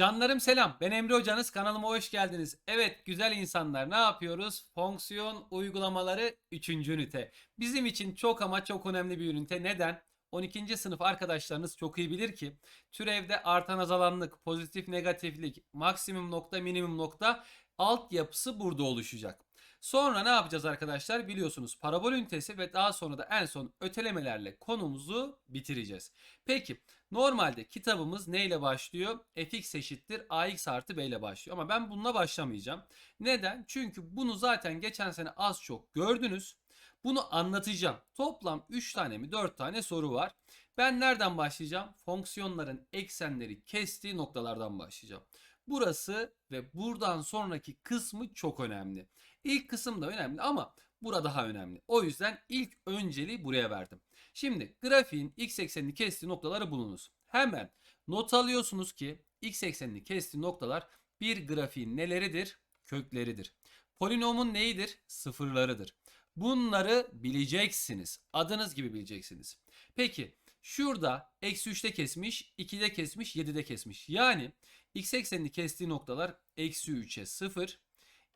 Canlarım selam. Ben Emre Hocanız. Kanalıma hoş geldiniz. Evet güzel insanlar ne yapıyoruz? Fonksiyon uygulamaları 3. ünite. Bizim için çok ama çok önemli bir ünite. Neden? 12. sınıf arkadaşlarınız çok iyi bilir ki türevde artan azalanlık, pozitif negatiflik, maksimum nokta, minimum nokta altyapısı burada oluşacak. Sonra ne yapacağız arkadaşlar? Biliyorsunuz parabol ünitesi ve daha sonra da en son ötelemelerle konumuzu bitireceğiz. Peki normalde kitabımız neyle başlıyor? fx eşittir ax artı b ile başlıyor. Ama ben bununla başlamayacağım. Neden? Çünkü bunu zaten geçen sene az çok gördünüz. Bunu anlatacağım. Toplam 3 tane mi 4 tane soru var. Ben nereden başlayacağım? Fonksiyonların eksenleri kestiği noktalardan başlayacağım. Burası ve buradan sonraki kısmı çok önemli. İlk kısım da önemli ama burada daha önemli. O yüzden ilk önceliği buraya verdim. Şimdi grafiğin x eksenini kestiği noktaları bulunuz. Hemen not alıyorsunuz ki x eksenini kestiği noktalar bir grafiğin neleridir? Kökleridir. Polinomun neyidir? Sıfırlarıdır. Bunları bileceksiniz. Adınız gibi bileceksiniz. Peki şurada eksi 3'te kesmiş, 2'de kesmiş, 7'de kesmiş. Yani x eksenini kestiği noktalar eksi 3'e 0,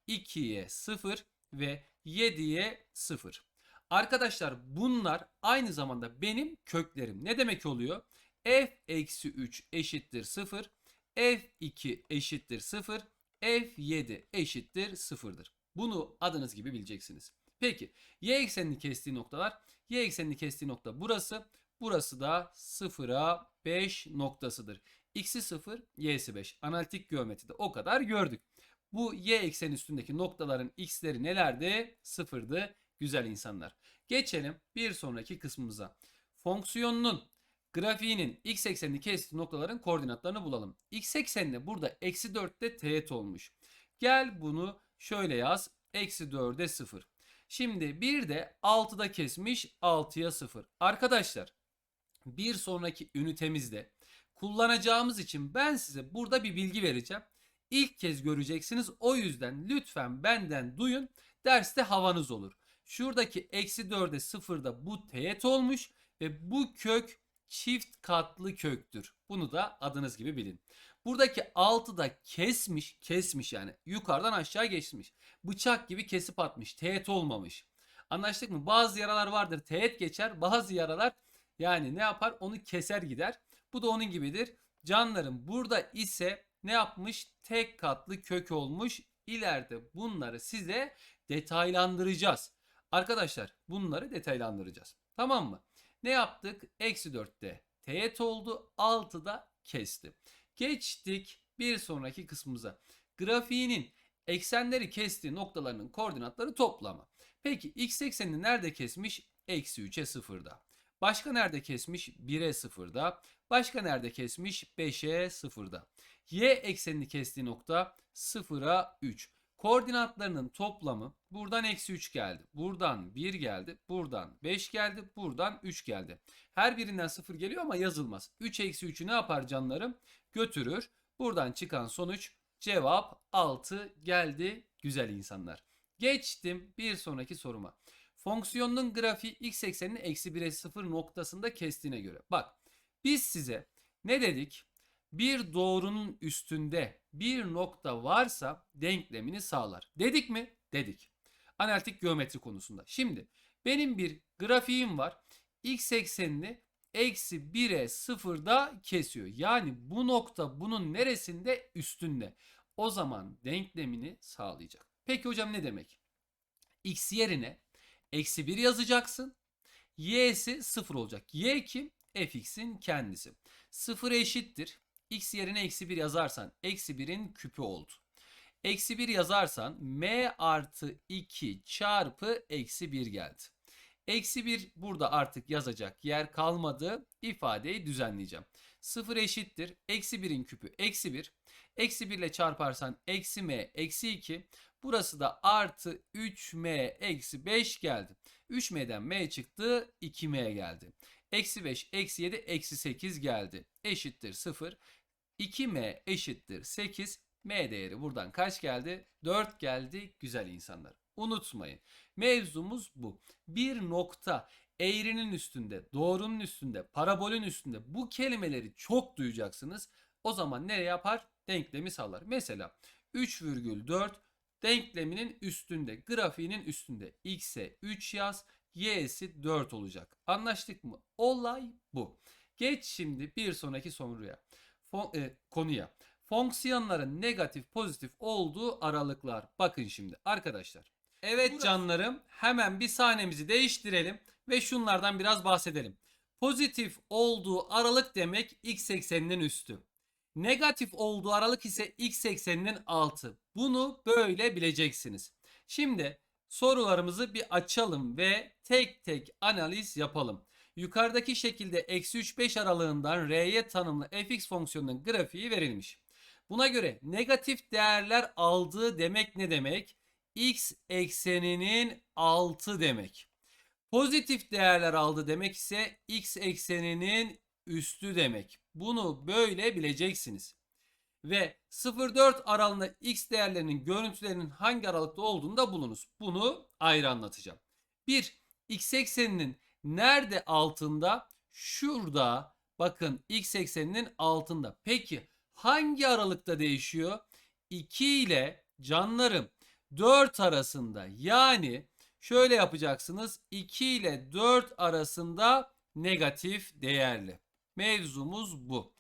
2'ye 0 ve 7'ye 0. Arkadaşlar bunlar aynı zamanda benim köklerim. Ne demek oluyor? f eksi 3 eşittir 0, f2 eşittir 0, f7 eşittir 0'dır. Bunu adınız gibi bileceksiniz. Peki y eksenini kestiği noktalar, y eksenini kestiği nokta burası, burası da 0'a 5 noktasıdır. X'i 0, y'si 5. Analitik geometride o kadar gördük. Bu y eksen üstündeki noktaların x'leri nelerdi? Sıfırdı. Güzel insanlar. Geçelim bir sonraki kısmımıza. Fonksiyonunun grafiğinin x eksenini kestiği noktaların koordinatlarını bulalım. x eksenine burada eksi 4'te teğet olmuş. Gel bunu şöyle yaz. Eksi 4'e 0. Şimdi bir de 6'da kesmiş 6'ya 0. Arkadaşlar bir sonraki ünitemizde kullanacağımız için ben size burada bir bilgi vereceğim. İlk kez göreceksiniz. O yüzden lütfen benden duyun. Derste havanız olur. Şuradaki eksi 4'e 0'da bu teğet olmuş ve bu kök çift katlı köktür. Bunu da adınız gibi bilin. Buradaki 6'da kesmiş, kesmiş yani yukarıdan aşağı geçmiş. Bıçak gibi kesip atmış, teğet olmamış. Anlaştık mı? Bazı yaralar vardır teğet geçer, bazı yaralar yani ne yapar? Onu keser gider. Bu da onun gibidir. Canlarım burada ise ne yapmış? Tek katlı kök olmuş. İleride bunları size detaylandıracağız. Arkadaşlar bunları detaylandıracağız. Tamam mı? Ne yaptık? Eksi 4'te teğet oldu. 6'da kesti. Geçtik bir sonraki kısmımıza. Grafiğinin eksenleri kestiği noktalarının koordinatları toplama. Peki x eksenini nerede kesmiş? Eksi 3'e 0'da. Başka nerede kesmiş? 1'e 0'da. Başka nerede kesmiş? 5'e 0'da. Y eksenini kestiği nokta 0'a 3. Koordinatlarının toplamı buradan eksi 3 geldi. Buradan 1 geldi. Buradan 5 geldi. Buradan 3 geldi. Her birinden 0 geliyor ama yazılmaz. 3 eksi 3'ü ne yapar canlarım? Götürür. Buradan çıkan sonuç cevap 6 geldi güzel insanlar. Geçtim bir sonraki soruma. Fonksiyonun grafiği x eksenini eksi 1'e 0 noktasında kestiğine göre. Bak biz size ne dedik? Bir doğrunun üstünde bir nokta varsa denklemini sağlar. Dedik mi? Dedik. Analitik geometri konusunda. Şimdi benim bir grafiğim var. X eksenini eksi 1'e 0'da kesiyor. Yani bu nokta bunun neresinde? Üstünde. O zaman denklemini sağlayacak. Peki hocam ne demek? X yerine eksi 1 yazacaksın. Y'si 0 olacak. Y kim? fx'in kendisi. 0 eşittir. X yerine eksi 1 yazarsan eksi 1'in küpü oldu. Eksi 1 yazarsan m artı 2 çarpı eksi 1 geldi. Eksi 1 burada artık yazacak yer kalmadı. İfadeyi düzenleyeceğim. 0 eşittir. Eksi 1'in küpü eksi 1. Eksi 1 ile çarparsan eksi m eksi 2. Burası da artı 3m eksi 5 geldi. 3m'den m çıktı 2m geldi. Eksi 5 eksi 7 eksi 8 geldi. Eşittir 0. 2m eşittir 8. M değeri buradan kaç geldi? 4 geldi güzel insanlar. Unutmayın. Mevzumuz bu. Bir nokta eğrinin üstünde, doğrunun üstünde, parabolün üstünde bu kelimeleri çok duyacaksınız. O zaman ne yapar? Denklemi sağlar. Mesela 3,4 denkleminin üstünde, grafiğinin üstünde x'e 3 yaz, y'si 4 olacak. Anlaştık mı? Olay bu. Geç şimdi bir sonraki soruya. E, konuya. Fonksiyonların negatif pozitif olduğu aralıklar. Bakın şimdi arkadaşlar. Evet Burası. canlarım hemen bir sahnemizi değiştirelim ve şunlardan biraz bahsedelim. Pozitif olduğu aralık demek x ekseninin üstü. Negatif olduğu aralık ise x ekseninin altı. Bunu böyle bileceksiniz. Şimdi sorularımızı bir açalım ve tek tek analiz yapalım. Yukarıdaki şekilde eksi 3 5 aralığından r'ye tanımlı fx fonksiyonunun grafiği verilmiş. Buna göre negatif değerler aldığı demek ne demek? x ekseninin altı demek. Pozitif değerler aldı demek ise x ekseninin üstü demek. Bunu böyle bileceksiniz. Ve 0-4 aralığında x değerlerinin görüntülerinin hangi aralıkta olduğunu da bulunuz. Bunu ayrı anlatacağım. 1. X ekseninin nerede altında? Şurada. Bakın x ekseninin altında. Peki hangi aralıkta değişiyor? 2 ile canlarım 4 arasında. Yani şöyle yapacaksınız. 2 ile 4 arasında negatif değerli. Mevzumuz bu.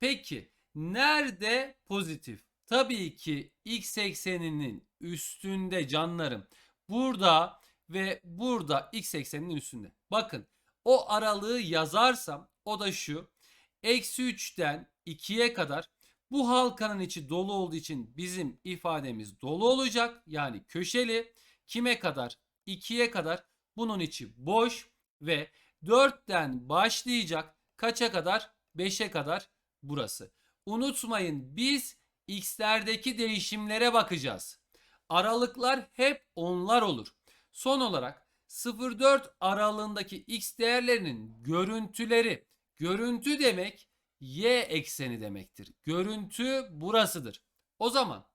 Peki nerede pozitif? Tabii ki x ekseninin üstünde canlarım. Burada ve burada x ekseninin üstünde. Bakın o aralığı yazarsam o da şu. Eksi 3'ten 2'ye kadar bu halkanın içi dolu olduğu için bizim ifademiz dolu olacak. Yani köşeli. Kime kadar? 2'ye kadar. Bunun içi boş ve 4'ten başlayacak. Kaça kadar? 5'e kadar burası. Unutmayın biz x'lerdeki değişimlere bakacağız. Aralıklar hep onlar olur. Son olarak 0-4 aralığındaki x değerlerinin görüntüleri. Görüntü demek y ekseni demektir. Görüntü burasıdır. O zaman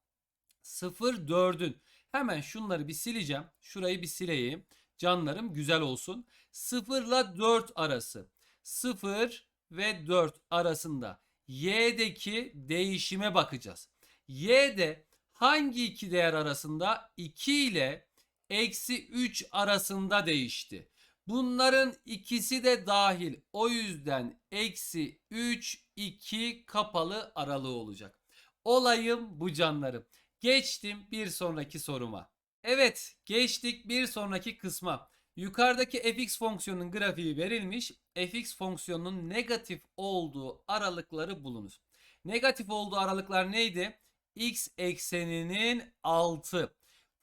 0-4'ün hemen şunları bir sileceğim. Şurayı bir sileyim. Canlarım güzel olsun. 0 ile 4 arası. 0 ve 4 arasında y'deki değişime bakacağız. y'de hangi iki değer arasında? 2 ile eksi 3 arasında değişti. Bunların ikisi de dahil. O yüzden eksi 3 2 kapalı aralığı olacak. Olayım bu canlarım. Geçtim bir sonraki soruma. Evet geçtik bir sonraki kısma. Yukarıdaki fx fonksiyonunun grafiği verilmiş. fx fonksiyonunun negatif olduğu aralıkları bulunuz. Negatif olduğu aralıklar neydi? x ekseninin altı.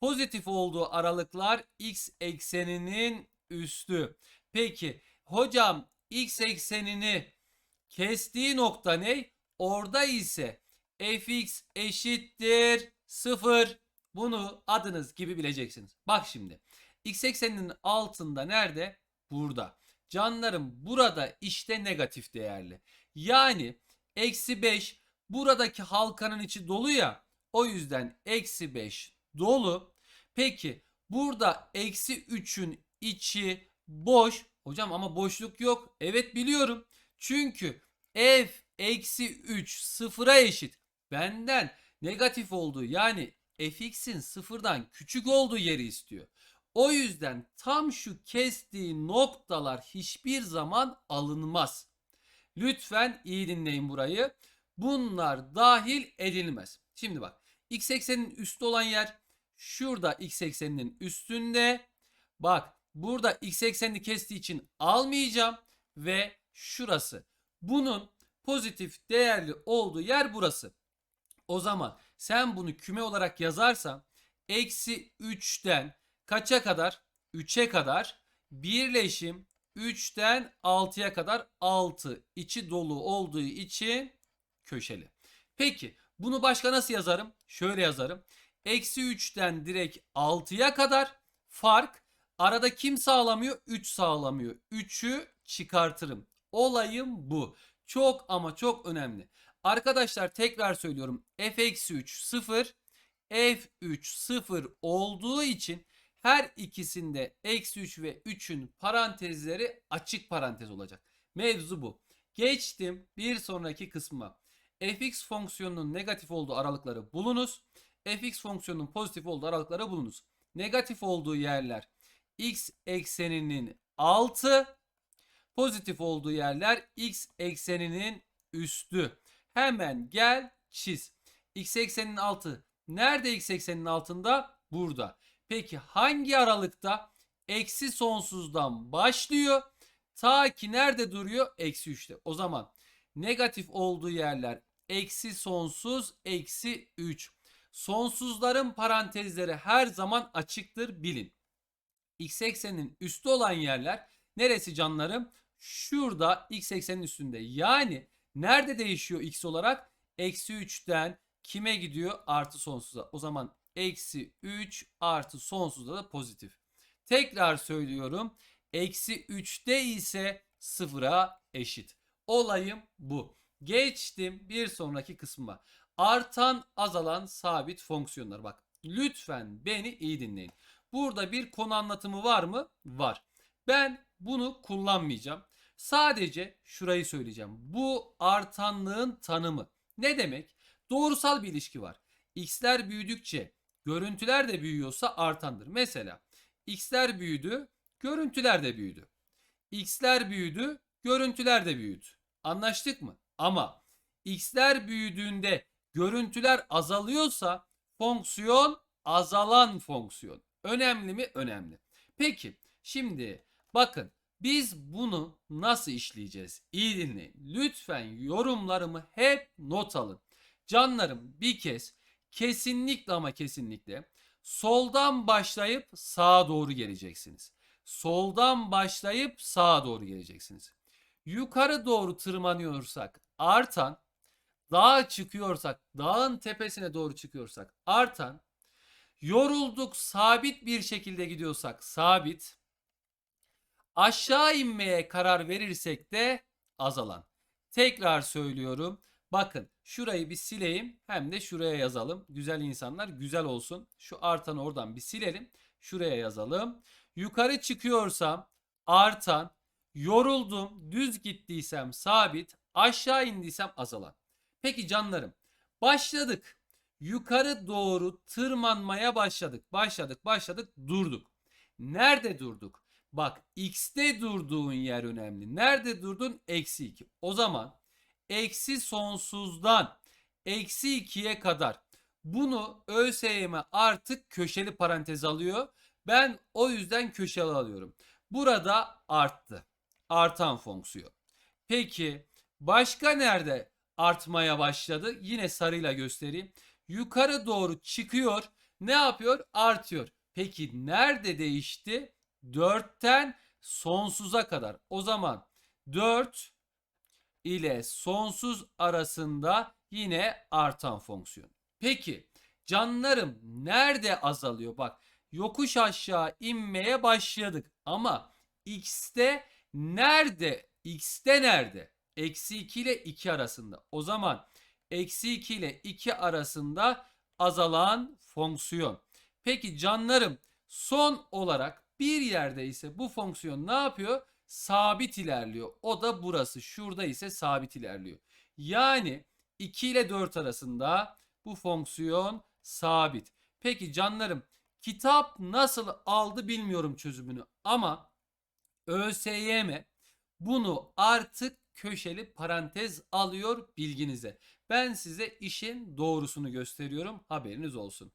Pozitif olduğu aralıklar x ekseninin üstü. Peki hocam x eksenini kestiği nokta ne? Orada ise fx eşittir 0. Bunu adınız gibi bileceksiniz. Bak şimdi. X ekseninin altında nerede? Burada. Canlarım burada işte negatif değerli. Yani eksi 5 buradaki halkanın içi dolu ya. O yüzden eksi 5 dolu. Peki burada eksi 3'ün içi boş. Hocam ama boşluk yok. Evet biliyorum. Çünkü f eksi 3 sıfıra eşit. Benden negatif olduğu yani fx'in sıfırdan küçük olduğu yeri istiyor. O yüzden tam şu kestiği noktalar hiçbir zaman alınmaz. Lütfen iyi dinleyin burayı. Bunlar dahil edilmez. Şimdi bak x ekseninin üstü olan yer şurada x ekseninin üstünde. Bak burada x eksenini kestiği için almayacağım ve şurası. Bunun pozitif değerli olduğu yer burası. O zaman sen bunu küme olarak yazarsan eksi 3'ten kaça kadar? 3'e kadar birleşim 3'ten 6'ya kadar 6 içi dolu olduğu için köşeli. Peki bunu başka nasıl yazarım? Şöyle yazarım. Eksi 3'ten direkt 6'ya kadar fark arada kim sağlamıyor? 3 sağlamıyor. 3'ü çıkartırım. Olayım bu. Çok ama çok önemli. Arkadaşlar tekrar söylüyorum. f-3 0 f3 0 olduğu için her ikisinde eksi 3 ve 3'ün parantezleri açık parantez olacak. Mevzu bu. Geçtim bir sonraki kısma. fx fonksiyonunun negatif olduğu aralıkları bulunuz. Fx fonksiyonunun pozitif olduğu aralıkları bulunuz. Negatif olduğu yerler x ekseninin altı, pozitif olduğu yerler x ekseninin üstü. Hemen gel çiz. X ekseninin altı. Nerede x ekseninin altında? Burada. Peki hangi aralıkta? Eksi sonsuzdan başlıyor. Ta ki nerede duruyor? Eksi 3'te. O zaman negatif olduğu yerler eksi sonsuz eksi 3. Sonsuzların parantezleri her zaman açıktır bilin. X ekseninin üstü olan yerler neresi canlarım? Şurada x eksenin üstünde. Yani nerede değişiyor x olarak? Eksi 3'ten kime gidiyor? Artı sonsuza. O zaman eksi 3 artı sonsuzda da pozitif. Tekrar söylüyorum. Eksi 3'te ise sıfıra eşit. Olayım bu. Geçtim bir sonraki kısma. Artan azalan sabit fonksiyonlar. Bak lütfen beni iyi dinleyin. Burada bir konu anlatımı var mı? Var. Ben bunu kullanmayacağım. Sadece şurayı söyleyeceğim. Bu artanlığın tanımı. Ne demek? Doğrusal bir ilişki var. X'ler büyüdükçe görüntüler de büyüyorsa artandır. Mesela X'ler büyüdü, görüntüler de büyüdü. X'ler büyüdü, görüntüler de büyüdü. Anlaştık mı? Ama X'ler büyüdüğünde görüntüler azalıyorsa fonksiyon azalan fonksiyon. Önemli mi? Önemli. Peki şimdi bakın biz bunu nasıl işleyeceğiz? İyi dinleyin. Lütfen yorumlarımı hep not alın. Canlarım bir kez kesinlikle ama kesinlikle soldan başlayıp sağa doğru geleceksiniz. Soldan başlayıp sağa doğru geleceksiniz. Yukarı doğru tırmanıyorsak artan, dağa çıkıyorsak, dağın tepesine doğru çıkıyorsak artan, yorulduk sabit bir şekilde gidiyorsak sabit, aşağı inmeye karar verirsek de azalan. Tekrar söylüyorum. Bakın şurayı bir sileyim hem de şuraya yazalım. Güzel insanlar güzel olsun. Şu artanı oradan bir silelim. Şuraya yazalım. Yukarı çıkıyorsam artan, yoruldum, düz gittiysem sabit, aşağı indiysem azalan. Peki canlarım başladık. Yukarı doğru tırmanmaya başladık. Başladık, başladık, durduk. Nerede durduk? Bak x'te durduğun yer önemli. Nerede durdun? Eksi 2. O zaman eksi sonsuzdan eksi 2'ye kadar bunu ÖSYM artık köşeli parantez alıyor. Ben o yüzden köşeli alıyorum. Burada arttı. Artan fonksiyon. Peki başka nerede artmaya başladı? Yine sarıyla göstereyim. Yukarı doğru çıkıyor. Ne yapıyor? Artıyor. Peki nerede değişti? 4'ten sonsuza kadar. O zaman 4 ile sonsuz arasında yine artan fonksiyon. Peki canlarım nerede azalıyor? Bak yokuş aşağı inmeye başladık ama x'te nerede? x'te nerede? Eksi 2 ile 2 arasında. O zaman eksi 2 ile 2 arasında azalan fonksiyon. Peki canlarım son olarak bir yerde ise bu fonksiyon ne yapıyor? Sabit ilerliyor. O da burası. Şurada ise sabit ilerliyor. Yani 2 ile 4 arasında bu fonksiyon sabit. Peki canlarım kitap nasıl aldı bilmiyorum çözümünü ama ÖSYM bunu artık köşeli parantez alıyor bilginize. Ben size işin doğrusunu gösteriyorum haberiniz olsun.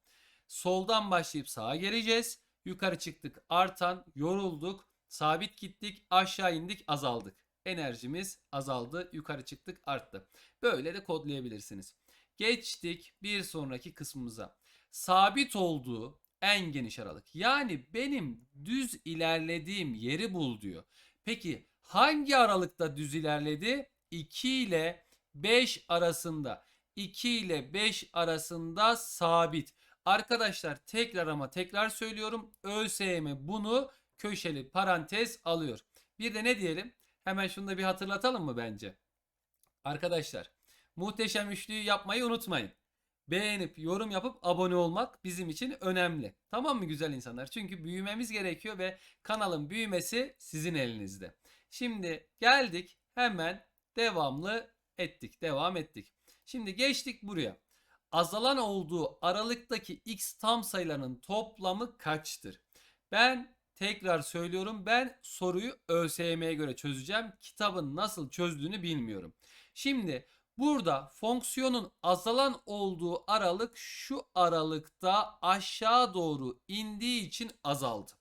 Soldan başlayıp sağa geleceğiz. Yukarı çıktık artan, yorulduk, sabit gittik, aşağı indik, azaldık. Enerjimiz azaldı, yukarı çıktık, arttı. Böyle de kodlayabilirsiniz. Geçtik bir sonraki kısmımıza. Sabit olduğu en geniş aralık. Yani benim düz ilerlediğim yeri bul diyor. Peki hangi aralıkta düz ilerledi? 2 ile 5 arasında. 2 ile 5 arasında sabit. Arkadaşlar tekrar ama tekrar söylüyorum. ÖSYM bunu köşeli parantez alıyor. Bir de ne diyelim? Hemen şunu da bir hatırlatalım mı bence? Arkadaşlar muhteşem üçlüyü yapmayı unutmayın. Beğenip yorum yapıp abone olmak bizim için önemli. Tamam mı güzel insanlar? Çünkü büyümemiz gerekiyor ve kanalın büyümesi sizin elinizde. Şimdi geldik hemen devamlı ettik. Devam ettik. Şimdi geçtik buraya. Azalan olduğu aralıktaki x tam sayılarının toplamı kaçtır? Ben tekrar söylüyorum ben soruyu ÖSYM'ye göre çözeceğim. Kitabın nasıl çözdüğünü bilmiyorum. Şimdi burada fonksiyonun azalan olduğu aralık şu aralıkta aşağı doğru indiği için azaldı.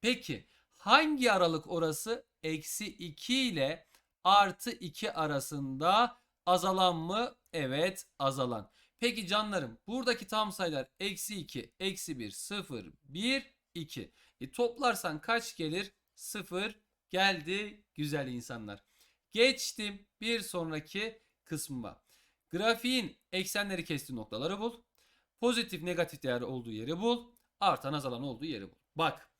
Peki hangi aralık orası? Eksi 2 ile artı 2 arasında azalan mı? Evet azalan. Peki canlarım buradaki tam sayılar eksi 2, eksi 1, 0, 1, 2. E, toplarsan kaç gelir? 0 geldi güzel insanlar. Geçtim bir sonraki kısmıma. Grafiğin eksenleri kestiği noktaları bul. Pozitif negatif değer olduğu yeri bul. Artan azalan olduğu yeri bul. Bak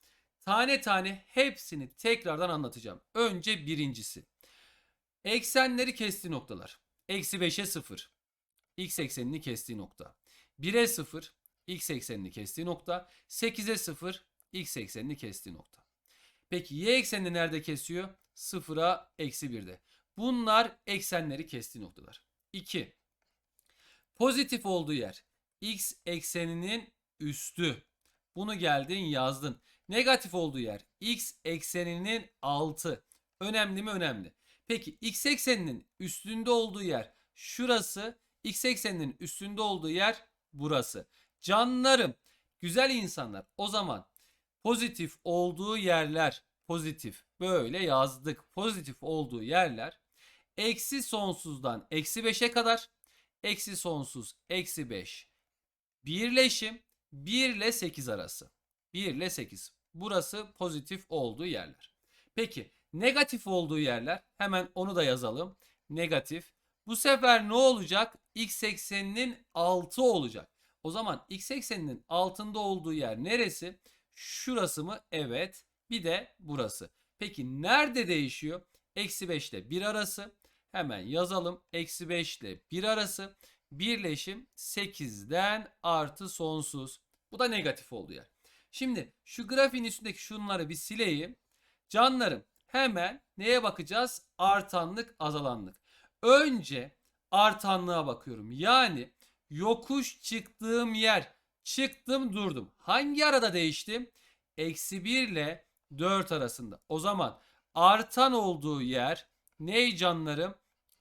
tane tane hepsini tekrardan anlatacağım. Önce birincisi. Eksenleri kestiği noktalar. Eksi 5'e 0. X eksenini kestiği nokta. 1'e 0. X eksenini kestiği nokta. 8'e 0. X eksenini kestiği nokta. Peki Y eksenini nerede kesiyor? 0'a eksi 1'de. Bunlar eksenleri kestiği noktalar. 2. Pozitif olduğu yer. X ekseninin üstü. Bunu geldin yazdın. Negatif olduğu yer. X ekseninin altı. Önemli mi? Önemli. Peki x ekseninin üstünde olduğu yer şurası. X ekseninin üstünde olduğu yer burası. Canlarım, güzel insanlar. O zaman pozitif olduğu yerler pozitif böyle yazdık. Pozitif olduğu yerler eksi sonsuzdan eksi 5'e kadar eksi sonsuz eksi 5 birleşim 1 ile 8 arası. 1 ile 8. Burası pozitif olduğu yerler. Peki negatif olduğu yerler hemen onu da yazalım. Negatif. Bu sefer ne olacak? X ekseninin altı olacak. O zaman x ekseninin altında olduğu yer neresi? Şurası mı? Evet. Bir de burası. Peki nerede değişiyor? Eksi 5 ile 1 arası. Hemen yazalım. Eksi 5 ile 1 arası. Birleşim 8'den artı sonsuz. Bu da negatif olduğu yer. Şimdi şu grafiğin üstündeki şunları bir sileyim. Canlarım hemen neye bakacağız? Artanlık azalanlık. Önce artanlığa bakıyorum. Yani yokuş çıktığım yer. Çıktım durdum. Hangi arada değiştim? Eksi 1 ile 4 arasında. O zaman artan olduğu yer ney canlarım?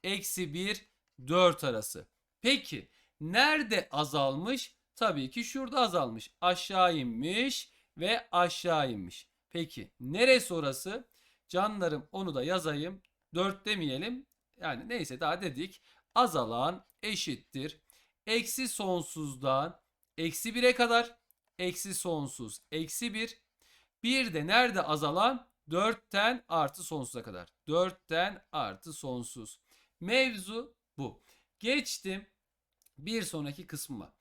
Eksi 1 4 arası. Peki nerede azalmış? Tabii ki şurada azalmış. Aşağı inmiş ve aşağı inmiş. Peki neresi orası? Canlarım onu da yazayım. 4 demeyelim. Yani neyse daha dedik. Azalan eşittir. Eksi sonsuzdan eksi 1'e kadar. Eksi sonsuz eksi 1. Bir de nerede azalan? 4'ten artı sonsuza kadar. 4'ten artı sonsuz. Mevzu bu. Geçtim bir sonraki kısmıma.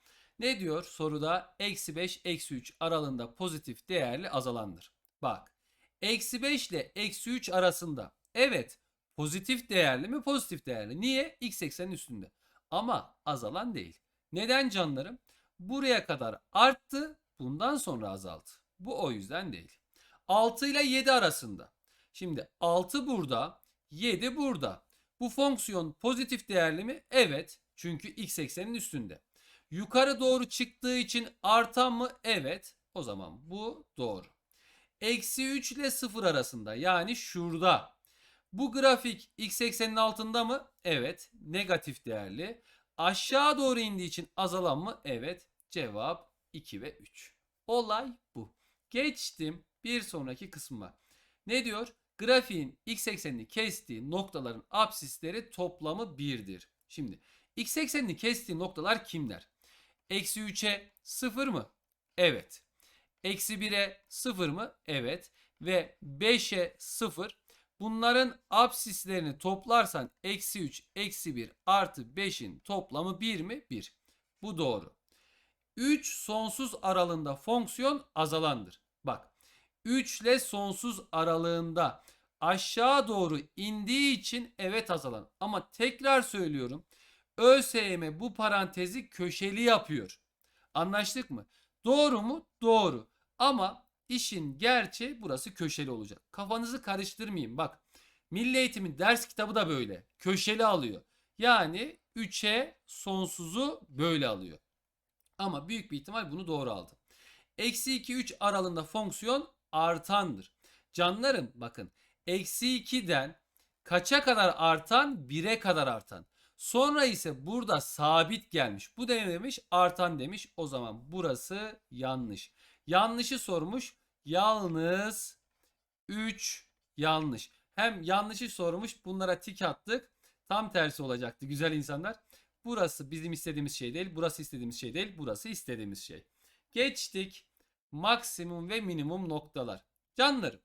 Ne diyor soruda? Eksi 5, eksi 3 aralığında pozitif değerli azalandır. Bak. Eksi 5 ile eksi 3 arasında. Evet. Pozitif değerli mi? Pozitif değerli. Niye? X eksenin üstünde. Ama azalan değil. Neden canlarım? Buraya kadar arttı. Bundan sonra azaldı. Bu o yüzden değil. 6 ile 7 arasında. Şimdi 6 burada. 7 burada. Bu fonksiyon pozitif değerli mi? Evet. Çünkü x eksenin üstünde. Yukarı doğru çıktığı için artan mı? Evet. O zaman bu doğru. Eksi 3 ile 0 arasında yani şurada. Bu grafik x eksenin altında mı? Evet. Negatif değerli. Aşağı doğru indiği için azalan mı? Evet. Cevap 2 ve 3. Olay bu. Geçtim bir sonraki kısma. Ne diyor? Grafiğin x eksenini kestiği noktaların absisleri toplamı 1'dir. Şimdi x eksenini kestiği noktalar kimler? Eksi 3'e 0 mı? Evet. Eksi 1'e 0 mı? Evet. Ve 5'e 0. Bunların absislerini toplarsan eksi 3, eksi 1 artı 5'in toplamı 1 mi? 1. Bu doğru. 3 sonsuz aralığında fonksiyon azalandır. Bak 3 ile sonsuz aralığında aşağı doğru indiği için evet azalan. Ama tekrar söylüyorum. ÖSYM bu parantezi köşeli yapıyor. Anlaştık mı? Doğru mu? Doğru. Ama işin gerçeği burası köşeli olacak. Kafanızı karıştırmayın. Bak Milli Eğitim'in ders kitabı da böyle. Köşeli alıyor. Yani 3'e sonsuzu böyle alıyor. Ama büyük bir ihtimal bunu doğru aldı. Eksi 2 3 aralığında fonksiyon artandır. Canlarım bakın eksi 2'den kaça kadar artan 1'e kadar artan. Sonra ise burada sabit gelmiş. Bu ne demiş? Artan demiş. O zaman burası yanlış. Yanlışı sormuş. Yalnız 3 yanlış. Hem yanlışı sormuş. Bunlara tik attık. Tam tersi olacaktı güzel insanlar. Burası bizim istediğimiz şey değil. Burası istediğimiz şey değil. Burası istediğimiz şey. Geçtik. Maksimum ve minimum noktalar. Canlarım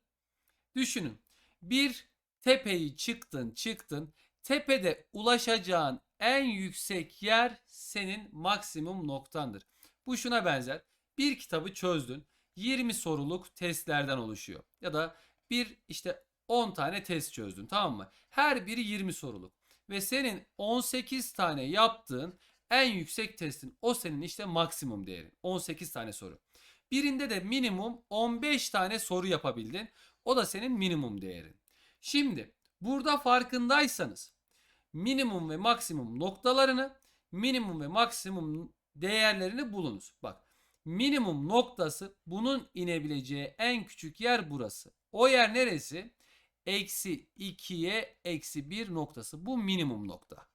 düşünün. Bir tepeyi çıktın çıktın. Tepede ulaşacağın en yüksek yer senin maksimum noktandır. Bu şuna benzer. Bir kitabı çözdün. 20 soruluk testlerden oluşuyor. Ya da bir işte 10 tane test çözdün tamam mı? Her biri 20 soruluk. Ve senin 18 tane yaptığın en yüksek testin o senin işte maksimum değerin. 18 tane soru. Birinde de minimum 15 tane soru yapabildin. O da senin minimum değerin. Şimdi burada farkındaysanız minimum ve maksimum noktalarını, minimum ve maksimum değerlerini bulunuz. Bak minimum noktası bunun inebileceği en küçük yer burası. O yer neresi? Eksi 2'ye eksi 1 noktası. Bu minimum nokta.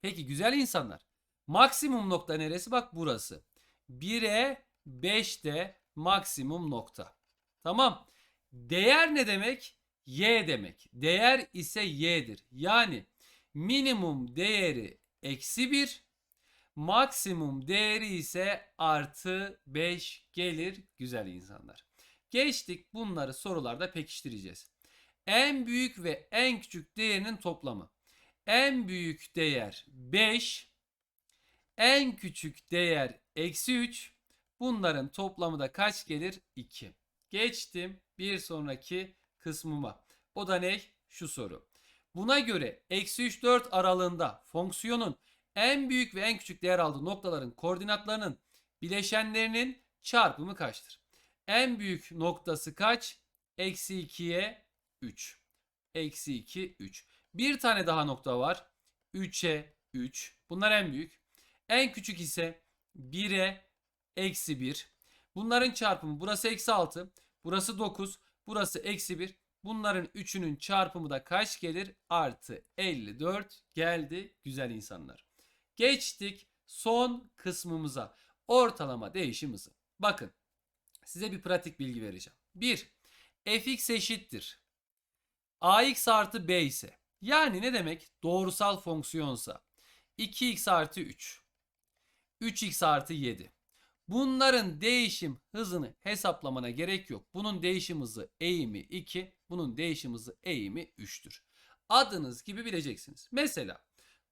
Peki güzel insanlar. Maksimum nokta neresi? Bak burası. 1'e 5'te maksimum nokta. Tamam. Değer ne demek? Y demek. Değer ise y'dir. Yani minimum değeri eksi 1, maksimum değeri ise artı 5 gelir güzel insanlar. Geçtik bunları sorularda pekiştireceğiz. En büyük ve en küçük değerinin toplamı. En büyük değer 5, en küçük değer eksi 3. Bunların toplamı da kaç gelir? 2. Geçtim bir sonraki kısmıma. O da ne? Şu soru. Buna göre eksi 3 4 aralığında fonksiyonun en büyük ve en küçük değer aldığı noktaların koordinatlarının bileşenlerinin çarpımı kaçtır? En büyük noktası kaç? Eksi 2'ye 3. Eksi 2 3. Bir tane daha nokta var. 3'e 3. Bunlar en büyük. En küçük ise 1'e eksi 1. Bunların çarpımı burası eksi 6. Burası 9. Burası eksi 1. Bunların üçünün çarpımı da kaç gelir? Artı 54 geldi güzel insanlar. Geçtik son kısmımıza. Ortalama değişim hızı. Bakın size bir pratik bilgi vereceğim. 1. fx eşittir. ax artı b ise yani ne demek? Doğrusal fonksiyonsa 2x artı 3. 3x artı 7. Bunların değişim hızını hesaplamana gerek yok. Bunun değişim hızı eğimi 2, bunun değişim hızı eğimi 3'tür. Adınız gibi bileceksiniz. Mesela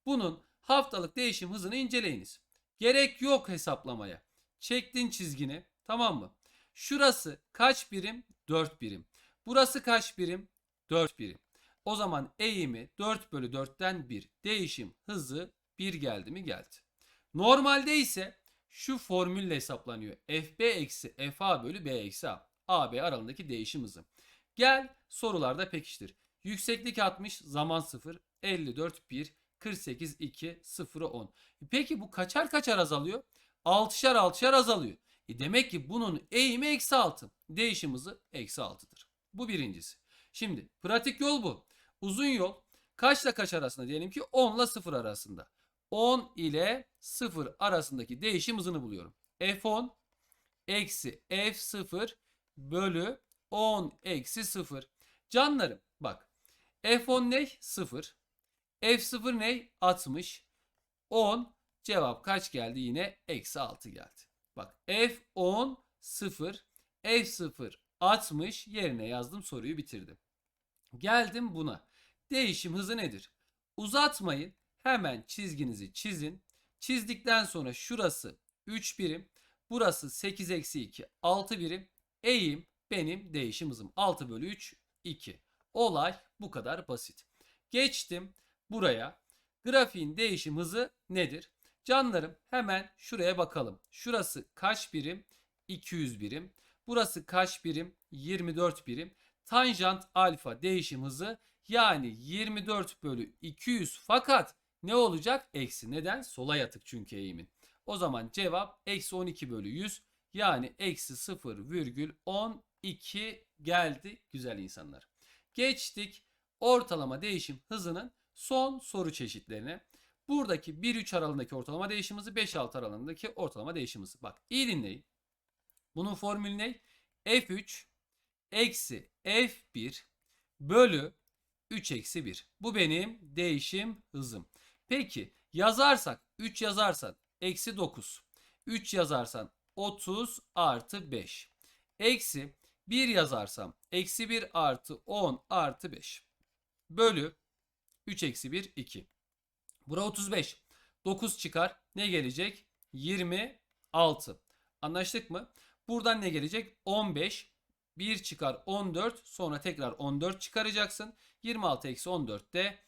bunun haftalık değişim hızını inceleyiniz. Gerek yok hesaplamaya. Çektin çizgini tamam mı? Şurası kaç birim? 4 birim. Burası kaç birim? 4 birim. O zaman eğimi 4 bölü 4'ten 1. Değişim hızı 1 geldi mi? Geldi. Normalde ise şu formülle hesaplanıyor. FB eksi FA bölü B eksi A. AB aralığındaki değişim hızı. Gel sorularda pekiştir. Yükseklik 60, zaman 0, 54 1, 48 2, 0 10. Peki bu kaçar kaçar azalıyor? 6'şar 6'şar azalıyor. E demek ki bunun eğimi eksi 6. Değişim hızı eksi 6'dır. Bu birincisi. Şimdi pratik yol bu. Uzun yol kaçla kaç arasında diyelim ki 10 ile 0 arasında. 10 ile 0 arasındaki değişim hızını buluyorum. F10 eksi F0 bölü 10 eksi 0. Canlarım bak. F10 ne? 0. F0 ne? 60. 10 cevap kaç geldi? Yine eksi 6 geldi. Bak F10 0. F0 60 yerine yazdım soruyu bitirdim. Geldim buna. Değişim hızı nedir? Uzatmayın. Hemen çizginizi çizin. Çizdikten sonra şurası 3 birim. Burası 8 eksi 2 6 birim. Eğim benim değişim hızım. 6 bölü 3 2. Olay bu kadar basit. Geçtim buraya. Grafiğin değişim hızı nedir? Canlarım hemen şuraya bakalım. Şurası kaç birim? 200 birim. Burası kaç birim? 24 birim. Tanjant alfa değişim hızı yani 24 bölü 200 fakat ne olacak? Eksi. Neden? Sola yatık çünkü eğimin. O zaman cevap eksi 12 bölü 100 yani eksi 0,12 geldi güzel insanlar. Geçtik ortalama değişim hızının son soru çeşitlerine. Buradaki 1-3 aralığındaki ortalama değişim hızı 5-6 aralığındaki ortalama değişim hızı. Bak iyi dinleyin. Bunun formülü ne? F3 eksi F1 bölü 3 eksi 1. Bu benim değişim hızım. Peki yazarsak 3 yazarsan eksi 9. 3 yazarsan 30 artı 5. Eksi 1 yazarsam eksi 1 artı 10 artı 5. Bölü 3 eksi 1 2. Bura 35. 9 çıkar. Ne gelecek? 26. Anlaştık mı? Buradan ne gelecek? 15. 1 çıkar 14. Sonra tekrar 14 çıkaracaksın. 26 eksi 14 de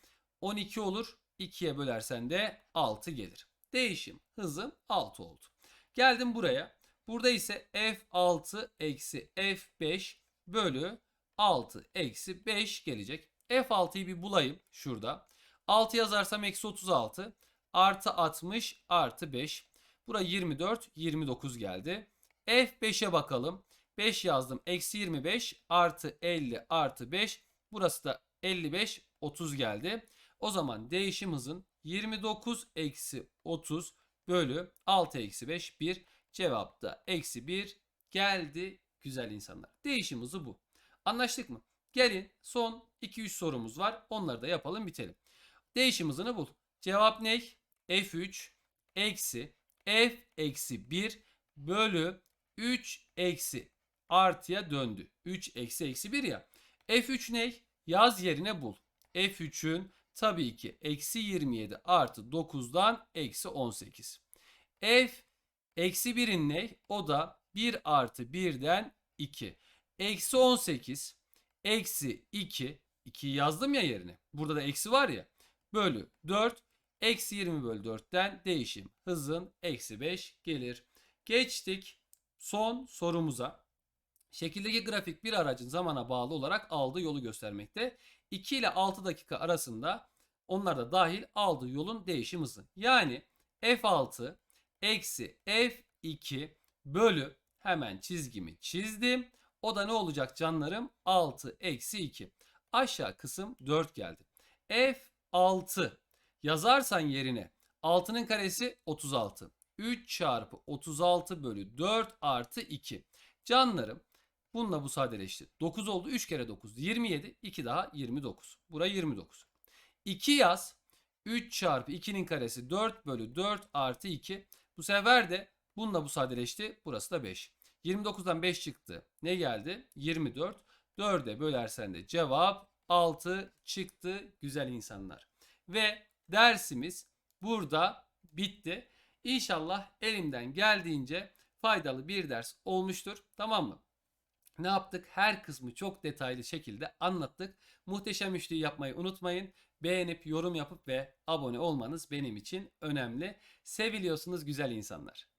12 olur. 2'ye bölersen de 6 gelir. Değişim hızım 6 oldu. Geldim buraya. Burada ise F6 eksi F5 bölü 6 eksi 5 gelecek. F6'yı bir bulayım şurada. 6 yazarsam eksi 36 artı 60 artı 5. Bura 24 29 geldi. F5'e bakalım. 5 yazdım. Eksi 25 artı 50 artı 5. Burası da 55 30 geldi. O zaman değişim hızın 29 eksi 30 bölü 6 eksi 5 1. Cevap da eksi 1 geldi güzel insanlar. Değişim hızı bu. Anlaştık mı? Gelin son 2-3 sorumuz var. Onları da yapalım bitelim. Değişim hızını bul. Cevap ne? F3 eksi F eksi 1 bölü 3 eksi artıya döndü. 3 eksi eksi 1 ya. F3 ne? Yaz yerine bul. F3'ün tabii ki eksi 27 artı 9'dan eksi 18. F eksi 1'in ne? O da 1 artı 1'den 2. Eksi 18 eksi 2. 2'yi yazdım ya yerine. Burada da eksi var ya. Bölü 4. Eksi 20 bölü 4'ten değişim hızın eksi 5 gelir. Geçtik son sorumuza. Şekildeki grafik bir aracın zamana bağlı olarak aldığı yolu göstermekte. 2 ile 6 dakika arasında onlar da dahil aldığı yolun değişim hızı. Yani F6 eksi F2 bölü hemen çizgimi çizdim. O da ne olacak canlarım? 6 eksi 2. Aşağı kısım 4 geldi. F6 yazarsan yerine 6'nın karesi 36. 3 çarpı 36 bölü 4 artı 2. Canlarım bununla bu sadeleşti. 9 oldu. 3 kere 9 27. 2 daha 29. Bura 29. 2 yaz. 3 çarpı 2'nin karesi 4 bölü 4 artı 2. Bu sefer de bununla bu sadeleşti. Burası da 5. 29'dan 5 çıktı. Ne geldi? 24. 4'e bölersen de cevap 6 çıktı güzel insanlar. Ve dersimiz burada bitti. İnşallah elimden geldiğince faydalı bir ders olmuştur. Tamam mı? Ne yaptık? Her kısmı çok detaylı şekilde anlattık. Muhteşem üçlüyü yapmayı unutmayın. Beğenip yorum yapıp ve abone olmanız benim için önemli. Seviliyorsunuz güzel insanlar.